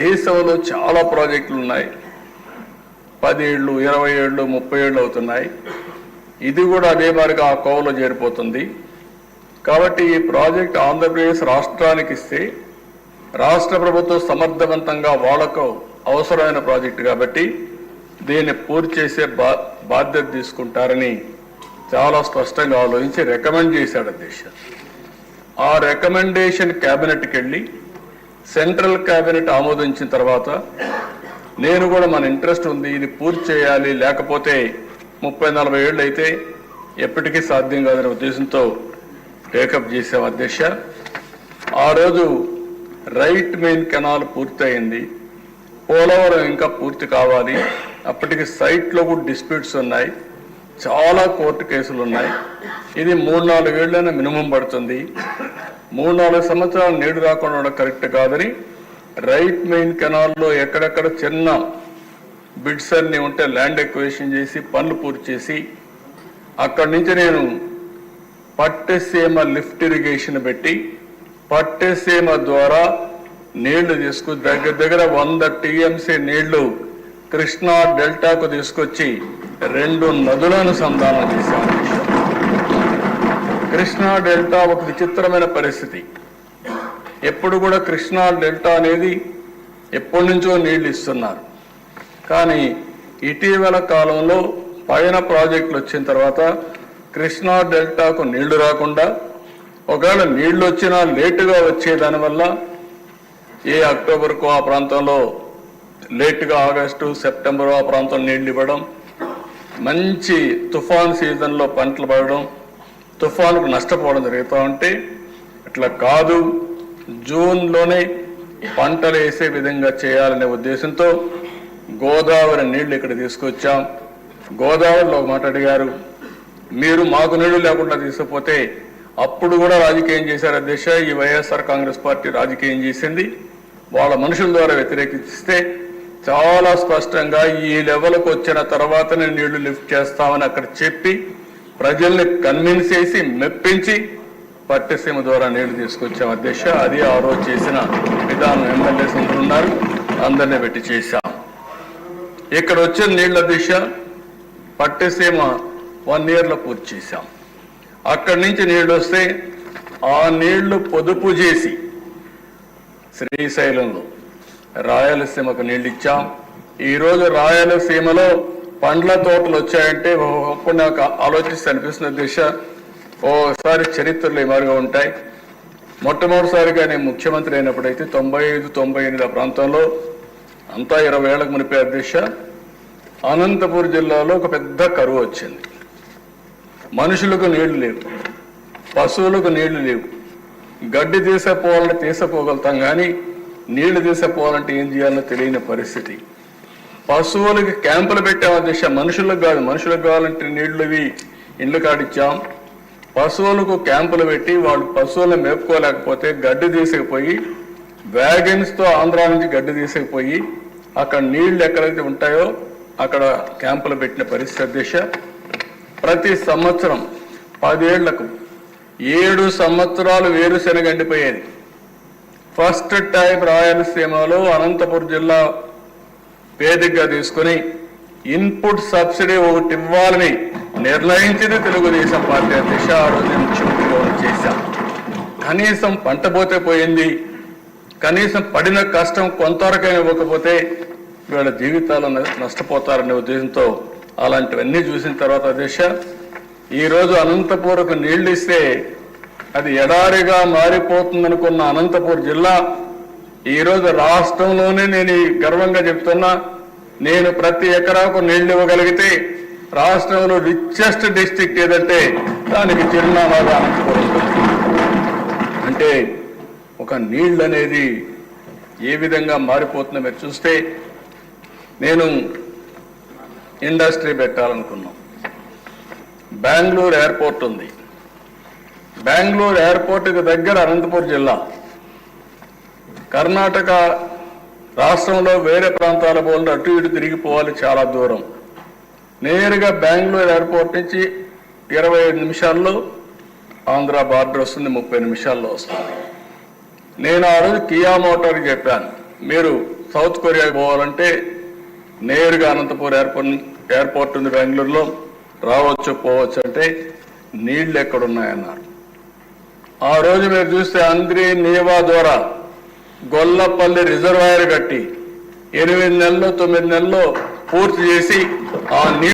దేశంలో చాలా ప్రాజెక్టులు ఉన్నాయి. పది ఏళ్ళు ఇరవై ఏళ్ళు ముప్పై ఏళ్ళు అవుతున్నాయి. ఇది కూడా అదే మారిగా ఆ కోవలో చేరిపోతుంది. కాబట్టి ఈ ప్రాజెక్ట్ ఆంధ్రప్రదేశ్ రాష్ట్రానికి ఇస్తే రాష్ట్ర ప్రభుత్వం సమర్థవంతంగా వాళ్ళకు అవసరమైన ప్రాజెక్టు కాబట్టి దీన్ని పూర్తి చేసే బా బాధ్యత తీసుకుంటారని చాలా స్పష్టంగా ఆలోచించి రికమెండ్ చేశాడు అధ్యక్ష. ఆ రికమెండేషన్ క్యాబినెట్కి వెళ్ళి సెంట్రల్ క్యాబినెట్ ఆమోదించిన తర్వాత నేను కూడా మన ఇంట్రెస్ట్ ఉంది ఇది పూర్తి చేయాలి. లేకపోతే ముప్పై నలభై ఏళ్ళు అయితే ఎప్పటికీ సాధ్యం కాదనే ఉద్దేశంతో టేకప్ చేసాం అధ్యక్ష. ఆ రోజు రైట్ మెయిన్ కెనాల్ పూర్తయింది. పోలవరం ఇంకా పూర్తి కావాలి. అప్పటికి సైట్లో కూడా డిస్ప్యూట్స్ ఉన్నాయి. చాలా కోర్టు కేసులు ఉన్నాయి. ఇది మూడు నాలుగు ఏళ్ళైనా మినిమం పడుతుంది. మూడు నాలుగు సంవత్సరాలు నీడు రాకుండా ఉండడం కరెక్ట్ కాదని రైట్ మెయిన్ కెనాల్లో ఎక్కడెక్కడ చిన్న బిడ్స్ అన్ని ఉంటే ల్యాండ్ ఎక్వేషన్ చేసి పనులు పూర్తి చేసి అక్కడి నుంచి నేను పట్టెసీమ లిఫ్ట్ ఇరిగేషన్ పెట్టి పట్టెసీమ ద్వారా నీళ్ళు తీసుకు దగ్గర దగ్గర వంద టీఎంసీ నీళ్ళు కృష్ణా డెల్టాకు తీసుకొచ్చి రెండు నదులను సంధానం చేశాను. కృష్ణా డెల్టా ఒక విచిత్రమైన పరిస్థితి. ఎప్పుడు కూడా కృష్ణా డెల్టా అనేది ఎప్పటి నుంచో నీళ్ళు ఇస్తున్నారు. కానీ ఇటీవల కాలంలో పైన ప్రాజెక్టులు వచ్చిన తర్వాత కృష్ణా డెల్టాకు నీళ్ళు రాకుండా ఒకవేళ నీళ్ళు వచ్చినా లేటుగా వచ్చే దానివల్ల ఏ అక్టోబర్కు ఆ ప్రాంతంలో లేటుగా ఆగస్టు సెప్టెంబర్ ఆ ప్రాంతం నీళ్ళు ఇవ్వడం మంచి తుఫాన్ సీజన్లో పంటలు పడడం తుఫానుకు నష్టపోవడం జరుగుతూ ఉంటే అట్లా కాదు. జూన్లోనే పంటలు వేసే విధంగా చేయాలనే ఉద్దేశంతో గోదావరి నీళ్ళు ఇక్కడ తీసుకొచ్చాం. గోదావరిలో మాట్లాడిగారు మాట అడిగారు. మీరు మాకు నీళ్ళు లేకుండా తీసుకుపోతే అప్పుడు కూడా రాజకీయం చేశారు అధ్యక్ష? ఈ వైఎస్ఆర్ కాంగ్రెస్ పార్టీ రాజకీయం చేసింది. వాళ్ళ మనుషుల ద్వారా వ్యతిరేకిస్తే చాలా స్పష్టంగా ఈ లెవెల్కి వచ్చిన తర్వాతనే నీళ్ళు లిఫ్ట్ చేస్తామని అక్కడ చెప్పి ప్రజల్ని కన్విన్స్ చేసి మెప్పించి పట్టసీమ ద్వారా నీళ్ళు తీసుకొచ్చాం అధ్యక్ష. అది ఆ రోజు చేసిన విధానం. ఎమ్మెల్యేస్ ఉంటున్నారు ఉన్నారు. అందరినీ పెట్టి చేశాం. ఇక్కడ వచ్చిన నీళ్ళ దిశ పట్టసీమ వన్ ఇయర్లో పూర్తి చేశాం. అక్కడి నుంచి నీళ్ళు వస్తే ఆ నీళ్ళు పొదుపు చేసి శ్రీశైలంలో రాయలసీమకు నీళ్ళు ఇచ్చాం. ఈరోజు రాయలసీమలో పండ్ల తోటలు వచ్చాయంటే ఒప్పుడు నాకు ఆలోచిస్తే అనిపిస్తున్న దిశ. ఓసారి చరిత్రలు ఏమారుగా ఉంటాయి. మొట్టమొదటిసారిగా నేను ముఖ్యమంత్రి అయినప్పుడైతే తొంభై ఐదు తొంభై ఎనిమిది ఆ ప్రాంతంలో అంతా ఇరవై ఏళ్ళకు మునిపే దిశ. అనంతపూర్ జిల్లాలో ఒక పెద్ద కరువు వచ్చింది. మనుషులకు నీళ్ళు లేవు. పశువులకు నీళ్ళు లేవు. గడ్డి తీసపోవాలంటే తీసపోగలుగుతాం కానీ నీళ్ళు తీసపోవాలంటే ఏం చేయాలో తెలియని పరిస్థితి. పశువులకి క్యాంపులు పెట్టాం దిశ మనుషులకు కాదు. మనుషులకు కావాలంటే నీళ్ళు ఇవి ఇండ్లు కాడిచ్చాం. పశువులకు క్యాంపులు పెట్టి వాళ్ళు పశువులను మేపుకోలేకపోతే గడ్డి తీసుకుపోయి వ్యాగన్స్తో ఆంధ్రా నుంచి గడ్డి తీసుకుపోయి అక్కడ నీళ్ళు ఎక్కడైతే ఉంటాయో అక్కడ క్యాంపులు పెట్టిన పరిస్థితి దిశ ప్రతి సంవత్సరం పదేళ్ళకు ఏడు సంవత్సరాలు వేరుశెనగ ఎండిపోయేది. ఫస్ట్ టైం రాయలసీమలో అనంతపురం జిల్లా వేదికగా తీసుకుని ఇన్పుట్ సబ్సిడీ ఒకటి ఇవ్వాలని నిర్ణయించింది తెలుగుదేశం పార్టీ అధ్యక్ష. ఆ రోజు నేను ముఖ్యమంత్రిగా చేశాం. కనీసం పంట పోతే పోయింది. కనీసం పడిన కష్టం కొంతవరకైనా ఇవ్వకపోతే వీళ్ళ జీవితాలు నష్టపోతారనే ఉద్దేశంతో అలాంటివన్నీ చూసిన తర్వాత దిశ ఈరోజు అనంతపూర్కు నీళ్ళు ఇస్తే అది ఎడారిగా మారిపోతుందనుకున్న అనంతపూర్ జిల్లా ఈరోజు రాష్ట్రంలోనే నేను ఈ గర్వంగా చెప్తున్నా. నేను ప్రతి ఎకరాకు నీళ్ళు ఇవ్వగలిగితే రాష్ట్రంలో రిచెస్ట్ డిస్టిక్ ఏదంటే దానికి చిరునామాగా అంటే ఒక నీళ్ళు అనేది ఏ విధంగా మారిపోతుందో మీరు చూస్తే నేను ఇండస్ట్రీ పెట్టాలనుకున్నాం. బెంగళూరు ఎయిర్పోర్ట్ ఉంది. బెంగళూరు ఎయిర్పోర్ట్కి దగ్గర అనంతపురం జిల్లా. కర్ణాటక రాష్ట్రంలో వేరే ప్రాంతాల పోలిన అటు ఇటు తిరిగిపోవాలి చాలా దూరం. నేరుగా బెంగళూరు ఎయిర్పోర్ట్ నుంచి ఇరవై ఐదు నిమిషాల్లో ఆంధ్ర బార్డర్ వస్తుంది ముప్పై నిమిషాల్లో వస్తుంది. నేను ఆ రోజు కియా మోటార్ చెప్పాను. మీరు సౌత్ కొరియాకి పోవాలంటే నేరుగా అనంతపూర్ ఎయిర్పోర్ట్ ఎయిర్పోర్ట్ ఉంది బెంగళూరులో. రావచ్చు పోవచ్చు అంటే నీళ్ళు ఎక్కడున్నాయన్నారు. ఆ రోజు మీరు చూస్తే అంద్రి నీవా ద్వారా గొల్లపల్లి రిజర్వాయర్ కట్టి ఎనిమిది నెలలు తొమ్మిది నెలలు పూర్తి చేసి ఆ